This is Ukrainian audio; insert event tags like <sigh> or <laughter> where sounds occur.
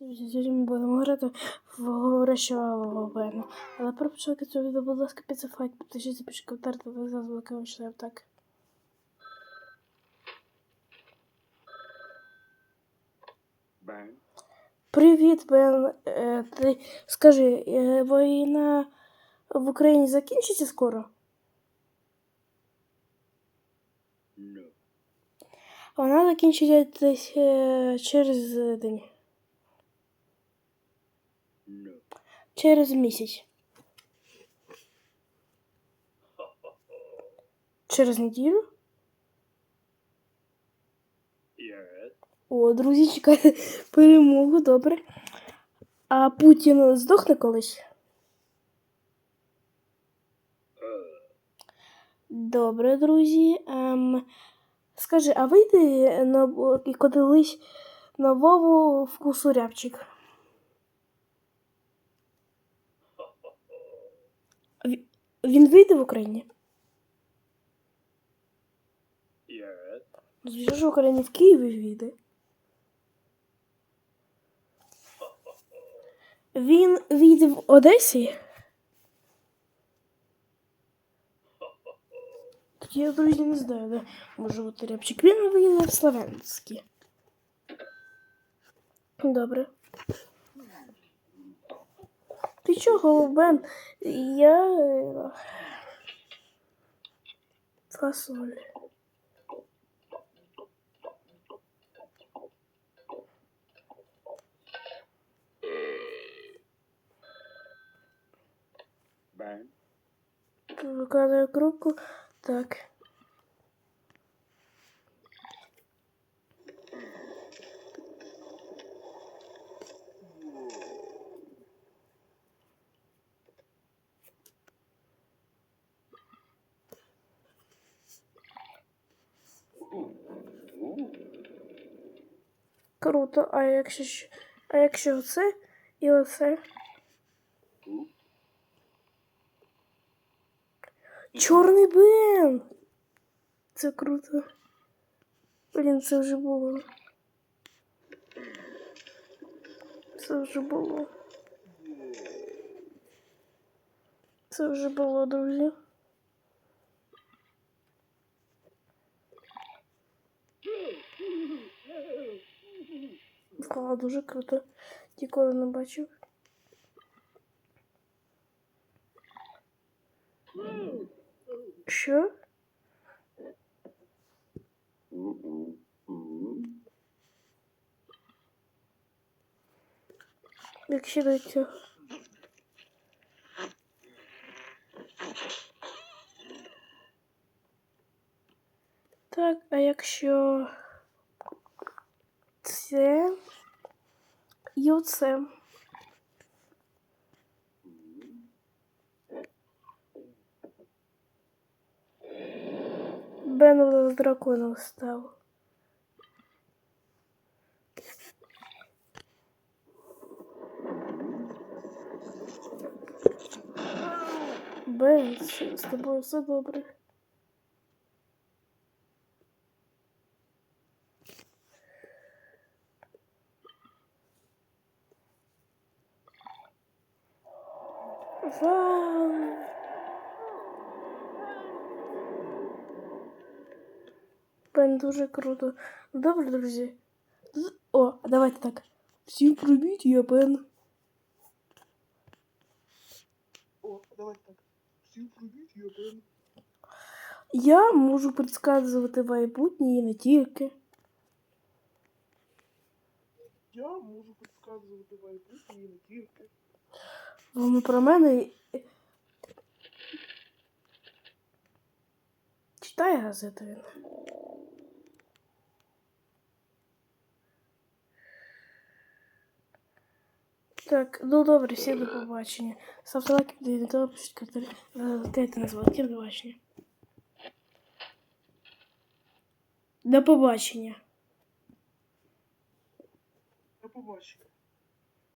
Друзі, сьогодні ми будемо грати в говорящого Бена. Але про початку цього відео, будь ласка, підсифайте, підпишіться, пишіть коментар, та ви зараз великим шлем, так. Бен. Привіт, Бен. Е, ти скажи, е, війна в Україні закінчиться скоро? No. Вона закінчиться десь е, через день, через місяць. Через неділю? О, друзі, чекайте <laughs> перемогу, добре. А Путін здохне колись? Добре, друзі. Ем, скажи, а вийде на колись на Вову вкусу рябчик? Він вийде в Україні? Yes. Ну, Звісно, ж в Україні в Києві вийде. Він вийде в Одесі? Так я, друзі, не знаю, де може бути рябчик. Він вийде в Словенській. Добре. Ти чого, Бен? Я. Фасоль. Бен. Викладаю кропку. Так. Круто, а якщо а якщо оце і оце? Чорний Бен! Це круто. Блін, це вже було. Це вже було. Це вже було, друзі. Вау, дуже круто. Ніколи не бачив. Що? Якщо до цього. Так, а якщо це і оце. Бен з драконом став. Бен, з тобою все добре. Вау! Бен дуже круто. Добре, друзі. О, давайте так. Всім привіт, я Бен. О, давай так. Всім привіт, я Бен. Я можу предсказувати майбутнє і не тільки. Я можу підказувати майбутнє і не тільки. Воно про мене. Читає газету він. Так, ну добре, всім до побачення. Ставте лайки, підійдете, пишіть коментарі. Е, Дайте назвати, всім до побачення. До побачення. До побачення.